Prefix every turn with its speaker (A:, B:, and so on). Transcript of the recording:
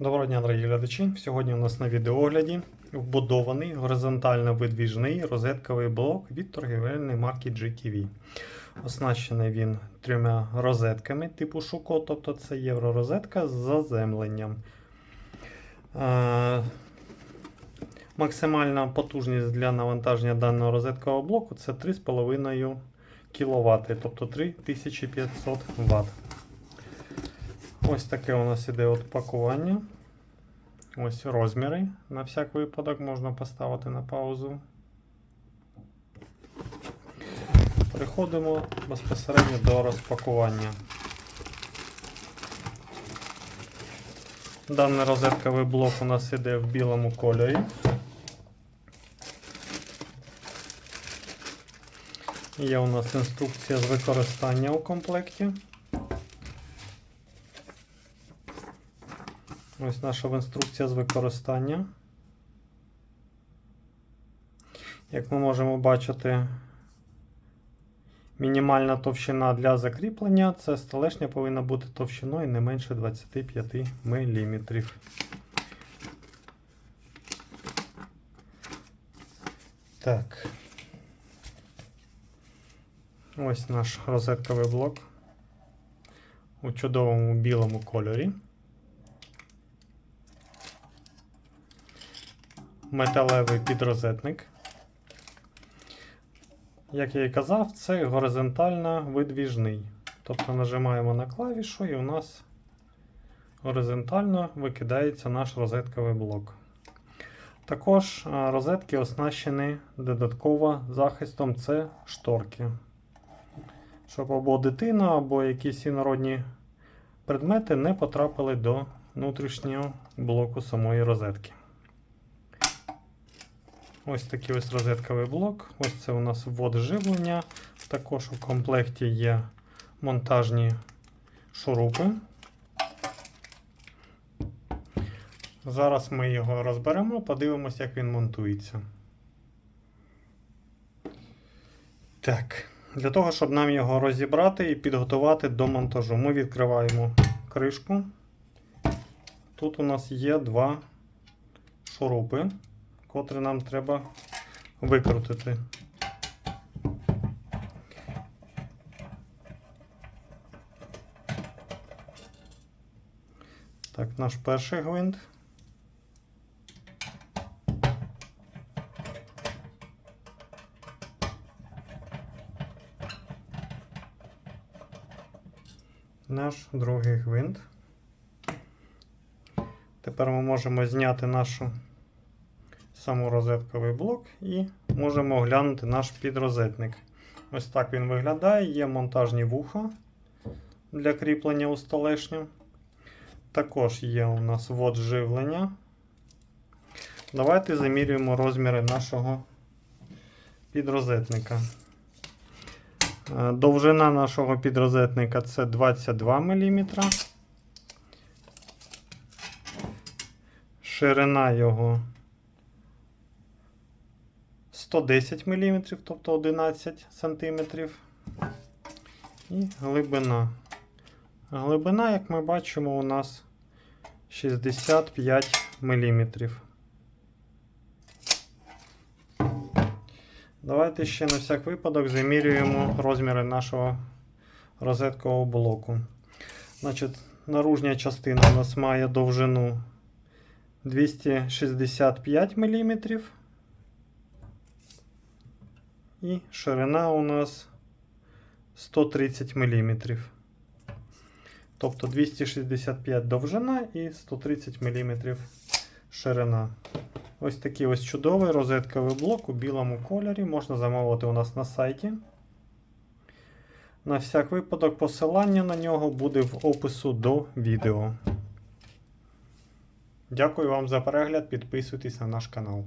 A: Доброго дня, дорогі глядачі. Сьогодні у нас на відеогляді вбудований горизонтально видвіжний розетковий блок від торгівельної марки GTV. Оснащений він трьома розетками типу Шуко, тобто це євророзетка з заземленням. Е, Максимальна потужність для навантаження даного розеткового блоку це 3,5 кВт, тобто 3500 Вт. Ось таке у нас іде от пакування. Ось розміри. На всяк випадок можна поставити на паузу. Переходимо безпосередньо до розпакування. Даний розетковий блок у нас іде в білому кольорі. Є у нас інструкція з використання у комплекті. Ось наша інструкція з використання. Як ми можемо бачити, мінімальна товщина для закріплення це столешня повинна бути товщиною не менше 25 мм. Так. Ось наш розетковий блок у чудовому білому кольорі. Металевий підрозетник. Як я і казав, це горизонтально видвіжний. Тобто нажимаємо на клавішу і у нас горизонтально викидається наш розетковий блок. Також розетки оснащені додатково захистом це шторки. Щоб або дитина, або якісь інородні предмети не потрапили до внутрішнього блоку самої розетки. Ось такий ось розетковий блок. Ось це у нас ввод живлення. Також у комплекті є монтажні шурупи. Зараз ми його розберемо, подивимося, як він монтується. Так, для того, щоб нам його розібрати і підготувати до монтажу, ми відкриваємо кришку. Тут у нас є два шурупи котрі нам треба викрутити. Так, наш перший гвинт. Наш другий гвинт. Тепер ми можемо зняти нашу саморозетковий блок і можемо оглянути наш підрозетник. Ось так він виглядає. Є монтажні вуха для кріплення у столешню. Також є у нас ввод живлення. Давайте замірюємо розміри нашого підрозетника. Е, Довжина нашого підрозетника це 22 мм. Ширина його 110 мм, тобто 11 см. І глибина. Глибина, як ми бачимо, у нас 65 мм. Давайте ще на всяк випадок замірюємо розміри нашого розеткового блоку. Значить, наружня частина у нас має довжину 265 мм. І ширина у нас 130 мм. Тобто 265 довжина і 130 мм ширина. Ось такий ось чудовий розетковий блок у білому кольорі. Можна замовити у нас на сайті. На всяк випадок посилання на нього буде в опису до відео. Дякую вам за перегляд. Підписуйтесь на наш канал.